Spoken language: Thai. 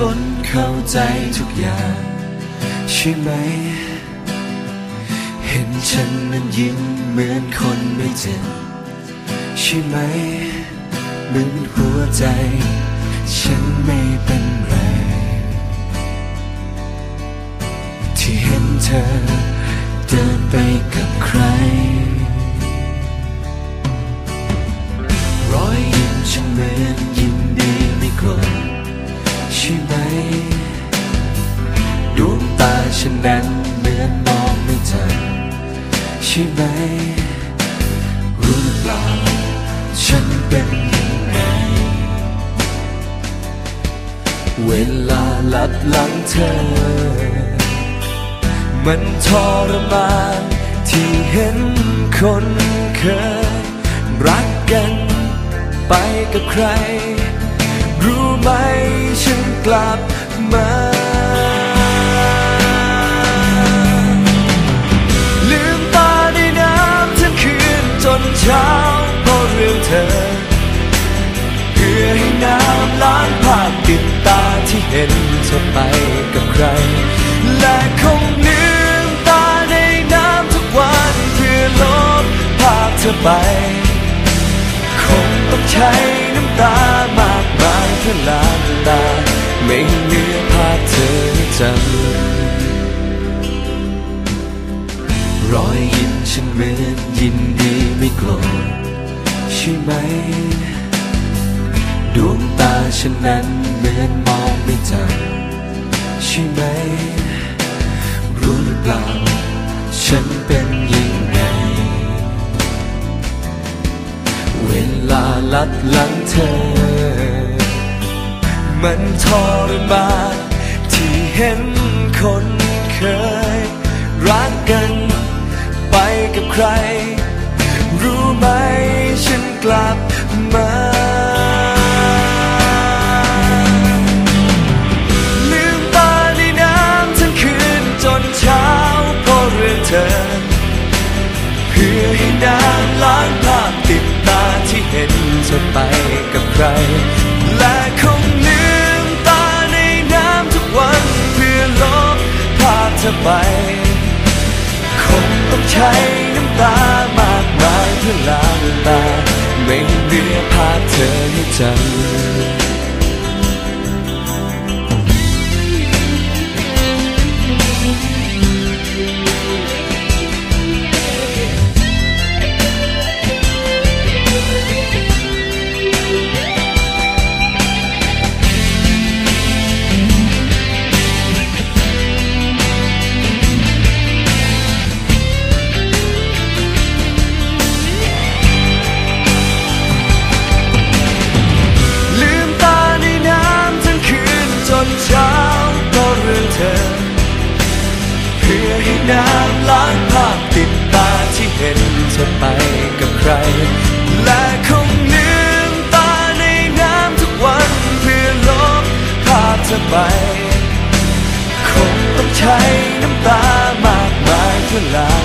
คนเข้าใจทุกอย่างใช่ไหม เห็นฉันนั้นยิ้มเหมือนคนไม่เจ็บใช่ไหมเหมือนหัวใจ ฉันไม่เป็นไร ที่เห็นเธอ ช่ไหม รู้หรือเปล่า ฉันเป็นยังไง เวลาหลับหลังเธอ มันทรมานที่เห็นคนเคย รักกันไปกับใคร รู้ไหมฉันกลับมา ธอไป คงต้องใช้น้ำตามากมายเพื่อล้างตา ไม่ให้เหลือภาพเธอจำรอยยิ้มฉันเหมือนยินดีไม่โกรธใช่ไหม ดวงตาฉันนั้นเหมือนมองไม่จอใช่ไหม ลาลัดหลังเธอ มันทรมานที่เห็นคนเคย รักกันไปกับใคร รู้ไหมฉันกลับมาลืมตาในน้ำทั้งคืนจนเช้าเพราะเรื่องเธอ เพื่อให้น้ำ ห็นเธอไปกับใคร และคงลืมตาในน้ำทุกวันเพื่อลบภาพเธอไป คงต้องใช้น้ำตามากมายเพื่อล้างตาไม่เรือภาพเธอให้จำ ใช้น้ำตามากมายเท่าไร